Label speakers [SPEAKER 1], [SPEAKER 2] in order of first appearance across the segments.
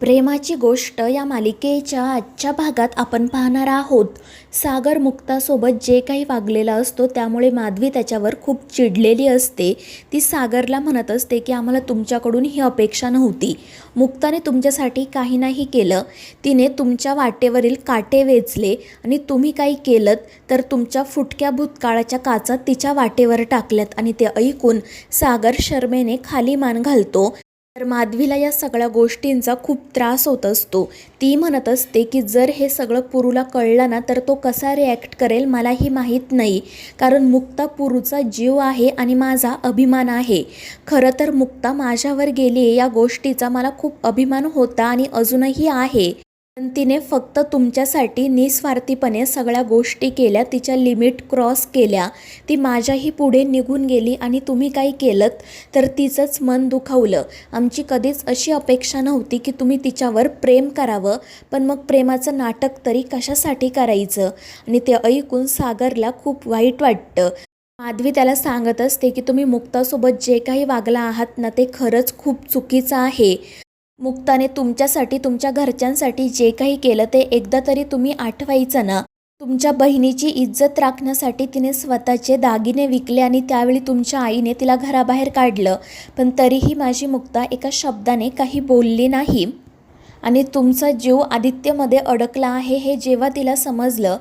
[SPEAKER 1] प्रेमाची गोष्ट या मालिकेच्या आजच्या भागात आपण पाहणार आहोत. सागर मुक्तासोबत जे काही वागलेला असतो त्यामुळे माधवी त्याच्यावर खूप चिडलेली असते. ती सागरला म्हणत असते की आम्हाला तुमच्याकडून ही अपेक्षा नव्हती. मुक्ताने तुमच्यासाठी काही नाही केलं. तिने तुमच्या वाटेवरील काटे वेचले आणि तुम्ही काही केलं तर तुमच्या फुटक्या भूतकाळाच्या काचा तिच्या वाटेवर टाकल्यात आणि ते ऐकून सागर शर्मेने खाली मान घालतो. तर माधवीला या सगळ्या गोष्टींचा खूप त्रास होत असतो. ती म्हणत असते की जर हे सगळं पुरूला कळलं ना तर तो कसा रिॲक्ट करेल मलाही माहीत नाही. कारण मुक्ता पुरूचा जीव आहे आणि माझा अभिमान आहे. खरं तर मुक्ता माझ्यावर गेली या गोष्टीचा मला खूप अभिमान होता आणि अजूनही आहे. पण तिने फक्त तुमच्यासाठी निस्वार्थीपणे सगळ्या गोष्टी केल्या तिच्या लिमिट क्रॉस केल्या. ती माझ्याही पुढे निघून गेली आणि तुम्ही काही केलं तर तिचंच मन दुखावलं. आमची कधीच अशी अपेक्षा नव्हती की तुम्ही तिच्यावर प्रेम करावं पण मग प्रेमाचं नाटक तरी कशासाठी करायचं? आणि ते ऐकून सागरला खूप वाईट वाटतं. माधवी त्याला सांगत असते की तुम्ही मुक्तासोबत जे काही वागला आहात ना ते खरंच खूप चुकीचं आहे. मुक्ताने तुमच्यासाठी तुमच्या घरच्यांसाठी जे काही केलं ते एकदा तरी तुम्ही आठवायचं ना. तुमच्या बहिणीची इज्जत राखण्यासाठी तिने स्वतःचे दागिने विकले आणि त्यावेळी तुमच्या आईने तिला घराबाहेर काढलं. पण तरीही माझी मुक्ता एका शब्दाने काही बोलली नाही. आणि तुमचा जीव आदित्यमध्ये अडकला आहे हे जेव्हा तिला समजलं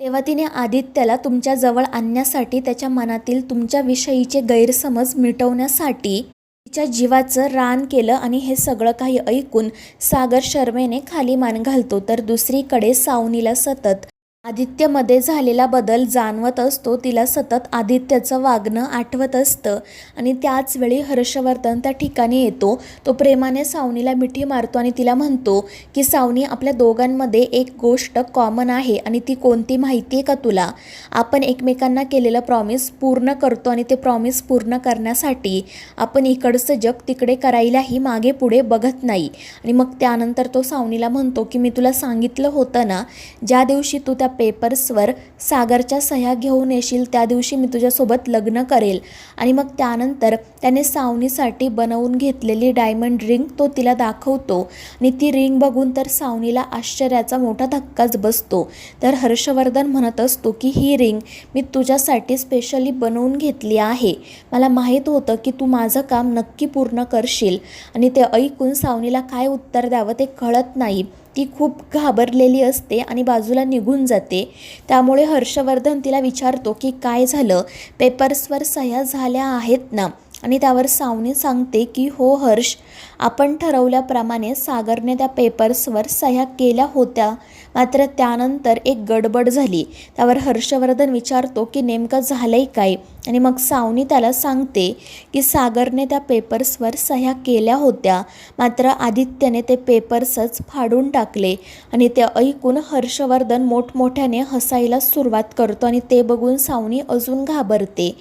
[SPEAKER 1] तेव्हा तिने आदित्यला तुमच्याजवळ आणण्यासाठी त्याच्या मनातील तुमच्याविषयीचे गैरसमज मिटवण्यासाठी तिच्या जीवाचं रान केलं आणि हे सगळं काही ऐकून सागर शर्मेने खाली मान घालतो. तर दुसरीकडे सावनीला सतत आदित्यमध्ये झालेला बदल जाणवत असतो तिला सतत आदित्यचं वागणं आठवत असतं आणि त्याच वेळी हर्षवर्धन त्या ठिकाणी येतो. तो प्रेमाने सावनीला मिठी मारतो आणि तिला म्हणतो की सावनी आपल्या दोघांमध्ये एक गोष्ट कॉमन आहे आणि ती कोणती माहिती आहे का तुला? आपण एकमेकांना केलेलं प्रॉमिस पूर्ण करतो आणि ते प्रॉमिस पूर्ण करण्यासाठी आपण इकडचं जग तिकडे करायलाही मागे पुढे बघत नाही. आणि मग त्यानंतर तो सावनीला म्हणतो की मी तुला सांगितलं होतं ना ज्या दिवशी तू त्या पेपर्सवर सागरच्या सह्या घेऊन येशील त्या दिवशी मी तुझ्यासोबत लग्न करेल. आणि मग त्यानंतर त्याने सावनीसाठी बनवून घेतलेली डायमंड रिंग तो तिला दाखवतो. आणि ती रिंग बघून तर सावनीला आश्चर्याचा मोठा धक्काच बसतो. तर हर्षवर्धन म्हणत असतो की ही रिंग मी तुझ्यासाठी स्पेशली बनवून घेतली आहे. मला माहीत होतं की तू माझं काम नक्की पूर्ण करशील. आणि ते ऐकून सावनीला काय उत्तर द्यावं ते कळत नाही. ती खूप घाबरलेली असते आणि बाजूला निघून जाते. त्यामुळे हर्षवर्धन तिला विचारतो की काय झालं? पेपर्सवर सह्या झाल्या आहेत ना? आणि त्यावर सावनी सांगते की हो हर्ष आपण ठरवल्याप्रमाणे सागरने त्या पेपर्सवर सह्या केल्या होत्या. मात्र त्यानंतर एक गडबड झाली. त्यावर हर्षवर्धन विचारतो की नेमकं झालं आहे काय? आणि मग सावनी त्याला सांगते की सागरने त्या पेपर्सवर सह्या केल्या होत्या. मात्र आदित्यने ते पेपर्सच फाडून टाकले आणि ते ऐकून हर्षवर्धन मोठमोठ्याने हसायला सुरुवात करतो आणि ते बघून सावनी अजून घाबरते.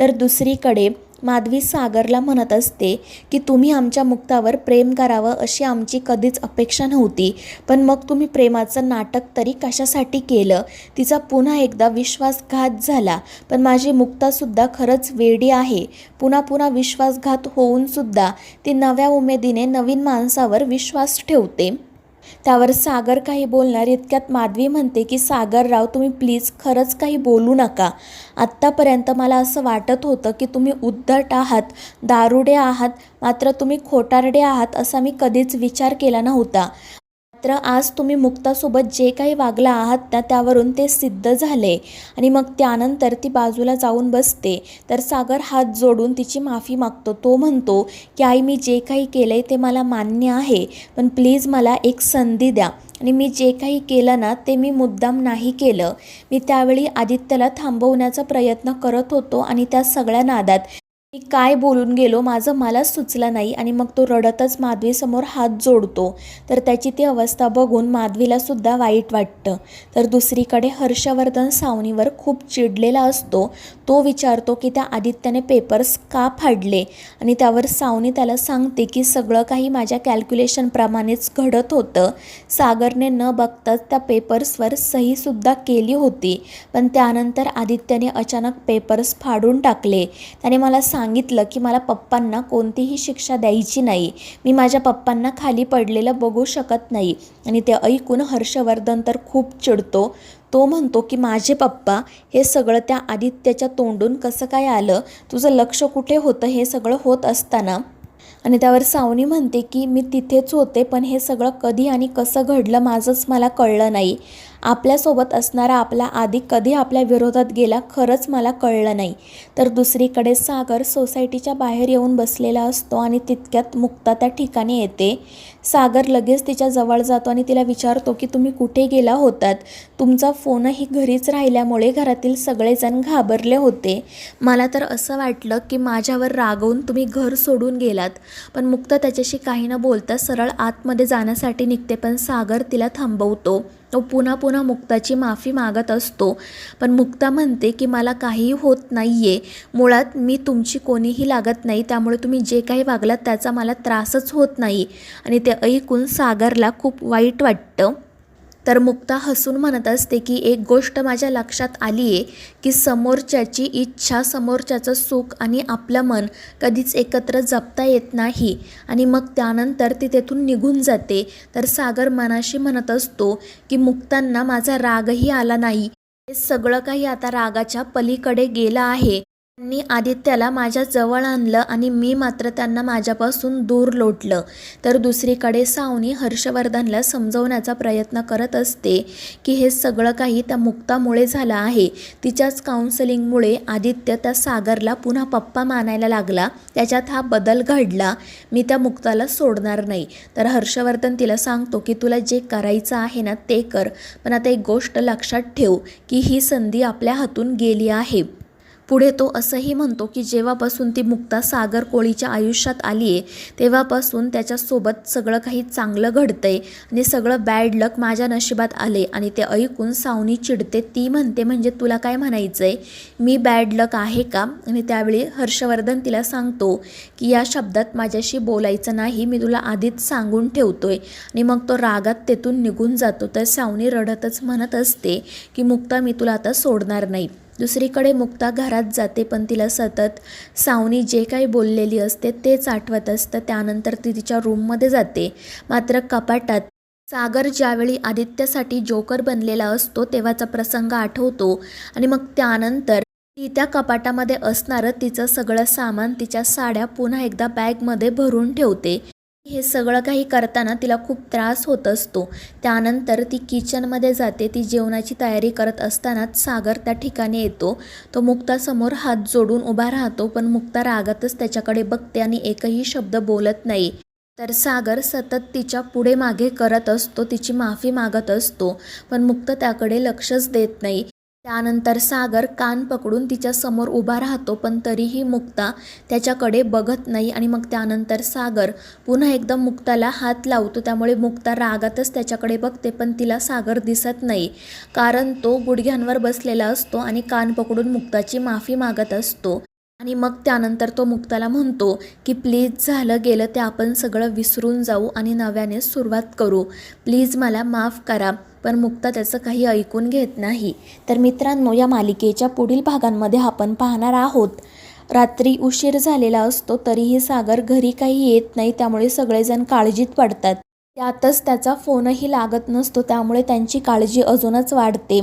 [SPEAKER 1] तर दुसरीकडे माधवी सागरला म्हणत असते की तुम्ही आमच्या मुक्तावर प्रेम करावं अशी आमची कधीच अपेक्षा नव्हती. पण मग तुम्ही प्रेमाचं नाटक तरी कशासाठी केलं? तिचा पुन्हा एकदा विश्वासघात झाला. पण माझी मुक्तासुद्धा खरंच वेडी आहे. पुन्हा पुन्हा विश्वासघात होऊनसुद्धा ती नव्या उमेदीने नवीन माणसावर विश्वास ठेवते. त्यावर सागर काही बोलणार इतक्यात माधवी म्हणते की सागरराव तुम्ही प्लीज खरंच काही बोलू नका. आत्तापर्यंत मला असं वाटत होतं की तुम्ही उद्धट आहात दारुडे आहात मात्र तुम्ही खोटारडे आहात असा मी कधीच विचार केला नव्हता. मात्र आज तुम्ही मुक्तासोबत जे काही वागला आहात ना त्यावरून ते सिद्ध झाले. आणि मग त्यानंतर ती बाजूला जाऊन बसते. तर सागर हात जोडून तिची माफी मागतो. तो म्हणतो की आई मी जे काही केलं आहे ते मला मान्य आहे. पण प्लीज मला एक संधी द्या. आणि मी जे काही केलं ना ते मी मुद्दाम नाही केलं. मी त्यावेळी आदित्यला थांबवण्याचा प्रयत्न करत होतो आणि त्या सगळ्या नादात मी काय बोलून गेलो माझं मलाच सुचलं नाही आणि मग तो रडतच माधवीसमोर हात जोडतो. तर त्याची ती अवस्था बघून माधवीला सुद्धा वाईट वाटतं. तर दुसरीकडे हर्षवर्धन सावनीवर खूप चिडलेला असतो. तो विचारतो की त्या आदित्याने पेपर्स का फाडले? आणि त्यावर सावनी त्याला सांगते की सगळं काही माझ्या कॅल्क्युलेशनप्रमाणेच घडत होतं. सागरने न बघताच त्या पेपर्सवर सहीसुद्धा केली होती. पण त्यानंतर आदित्याने अचानक पेपर्स फाडून टाकले. त्याने मला सांगितलं की मला पप्पांना कोणतीही शिक्षा द्यायची नाही. मी माझ्या पप्पांना खाली पडलेलं बघू शकत नाही. आणि ते ऐकून हर्षवर्धन तर खूप चिडतो. तो म्हणतो की माझे पप्पा हे सगळं त्या आदित्याच्या तोंडून कसं काय आलं? तुझं लक्ष कुठे होतं? हे सगळं होत असताना. आणि त्यावर सावनी म्हणते की मी तिथेच होते पण हे सगळं कधी आणि कसं घडलं माझंच मला कळलं नाही. आपल्यासोबत असणारा आपला आधी कधी आपल्या विरोधात गेला खरंच मला कळलं नाही. तर दुसरीकडे सागर सोसायटीच्या बाहेर येऊन बसलेला असतो आणि तितक्यात मुक्ता त्या ठिकाणी येते. सागर लगेच तिच्या जवळ जातो आणि तिला विचारतो की तुम्ही कुठे गेला होतात? तुमचा फोनही घरीच राहिल्यामुळे घरातील सगळेजण घाबरले होते. मला तर असं वाटलं की माझ्यावर रागवून तुम्ही घर सोडून गेलात. पण मुक्ता त्याच्याशी काही न बोलता सरळ आतमध्ये जाण्यासाठी निघते पण सागर तिला थांबवतो. तो पुन्हा पुन्हा मुक्ताची माफी मागत असतो. पण मुक्ता म्हणते की मला काहीही होत नाही आहे मुळात मी तुमची कोणीही लागत नाही. त्यामुळे तुम्ही जे काही वागलात त्याचा मला त्रासच होत नाही. आणि ते ऐकून सागरला खूप वाईट वाटतं. तर मुक्ता हसून म्हणत असते की एक गोष्ट माझ्या लक्षात आली आहे की समोरच्याची इच्छा समोरच्याचं सुख आणि आपलं मन कधीच एकत्र जपता येत नाही. आणि मग त्यानंतर ती तेथून निघून जाते. तर सागर मनाशी म्हणत असतो की मुक्तांना माझा रागही आला नाही. हे सगळं काही आता रागाच्या पलीकडे गेलं आहे. त्यांनी आदित्याला माझ्या जवळ आणलं आणि मी मात्र त्यांना माझ्यापासून दूर लोटलं. तर दुसरीकडे सावनी हर्षवर्धनला समजवण्याचा प्रयत्न करत असते की हे सगळं काही त्या मुक्तामुळे झालं आहे. तिच्याच काउन्सिलिंगमुळे आदित्य त्या सागरला पुन्हा पप्पा मानायला लागला. त्याच्यात हा बदल घडला. मी त्या मुक्ताला सोडणार नाही. तर हर्षवर्धन तिला सांगतो की तुला जे करायचं आहे ना ते कर. पण आता एक गोष्ट लक्षात ठेव की ही संधी आपल्या हातून गेली आहे. पुढे तो असंही म्हणतो की जेव्हापासून ती मुक्ता सागर कोळीच्या आयुष्यात आली आहे तेव्हापासून त्याच्यासोबत सगळं काही चांगलं घडतंय आणि सगळं बॅड लक माझ्या नशिबात आले आणि ते ऐकून सावनी चिडते. ती म्हणते म्हणजे तुला काय म्हणायचं आहे मी बॅड लक आहे का? आणि त्यावेळी हर्षवर्धन तिला सांगतो की या शब्दात माझ्याशी बोलायचं नाही मी तुला आधीच सांगून ठेवतोय. आणि मग तो रागात तेथून निघून जातो. तर सावनी रडतच म्हणत असते की मुक्ता मी तुला आता सोडणार नाही. दुसरीकडे मुक्ता घरात जाते पण तिला सतत सावनी जे काही बोललेली असते तेच आठवत असतं. त्यानंतर ती तिच्या रूममध्ये जाते. मात्र कपाटात सागर ज्यावेळी आदित्यासाठी जोकर बनलेला असतो तेव्हाचा प्रसंग आठवतो आणि मग त्यानंतर ती त्या कपाटामध्ये असणारं तिचं सगळं सामान तिच्या साड्या पुन्हा एकदा बॅगमध्ये भरून ठेवते. हे सगळं काही करताना तिला खूप त्रास होत असतो. त्यानंतर ती किचनमध्ये जाते. ती जेवणाची तयारी करत असतानाच सागर त्या ठिकाणी येतो. तो मुक्तासमोर हात जोडून उभा राहतो पण मुक्ता रागातच त्याच्याकडे बघते आणि एकही शब्द बोलत नाही. तर सागर सतत तिच्या पुढे मागे करत असतो तिची माफी मागत असतो पण मुक्त त्याकडे लक्षच देत नाही. त्यानंतर सागर कान पकडून तिच्या समोर उभा राहतो पण तरीही मुक्ता त्याच्याकडे बघत नाही आणि मग त्यानंतर सागर पुन्हा एकदम मुक्ताला हात लावतो. त्यामुळे मुक्ता रागातच त्याच्याकडे बघते पण तिला सागर दिसत नाही कारण तो गुडघ्यांवर बसलेला असतो आणि कान पकडून मुक्ताची माफी मागत असतो. आणि मग त्यानंतर तो मुक्ताला म्हणतो की प्लीज झालं गेलं ते आपण सगळं विसरून जाऊ आणि नव्याने सुरुवात करू. प्लीज मला माफ करा. पण मुक्ता त्याचं काही ऐकून घेत नाही. तर मित्रांनो या मालिकेच्या पुढील भागांमध्ये आपण पाहणार आहोत. रात्री उशीर झालेला असतो तरीही सागर घरी काही येत नाही त्यामुळे सगळेजण काळजीत पडतात. त्यातच त्याचा फोनही लागत नसतो त्यामुळे त्यांची काळजी अजूनच वाढते.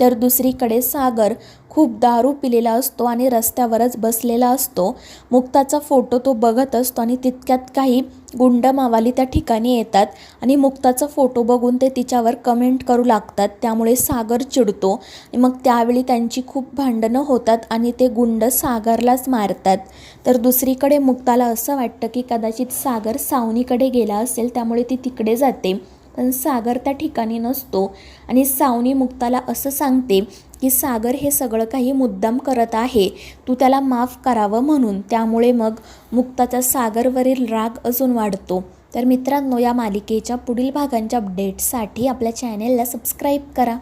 [SPEAKER 1] तर दुसरीकडे सागर खूप दारू पिलेला असतो आणि रस्त्यावरच बसलेला असतो. मुक्ताचा फोटो तो बघत असतो आणि तितक्यात काही गुंड मावाली त्या ठिकाणी येतात आणि मुक्ताचा फोटो बघून ते तिच्यावर कमेंट करू लागतात. त्यामुळे सागर चिडतो. आणि मग त्यावेळी त्यांची खूप भांडणं होतात आणि ते गुंड सागरलाच मारतात. तर दुसरीकडे मुक्ताला असं वाटतं की कदाचित सागर सावनीकडे गेला असेल त्यामुळे ती तिकडे जाते. पण सागर त्या ठिकाणी नसतो. आणि सावनी मुक्ताला असं सांगते की सागर हे सगळं काही मुद्दाम करत आहे. तू त्याला माफ करावं म्हणून. त्यामुळे मग मुक्ताचा सागरवरील राग अजून वाढतो. तर मित्रांनो या मालिकेच्या पुढील भागांच्या अपडेट्ससाठी आपल्या चॅनेलला सबस्क्राईब करा.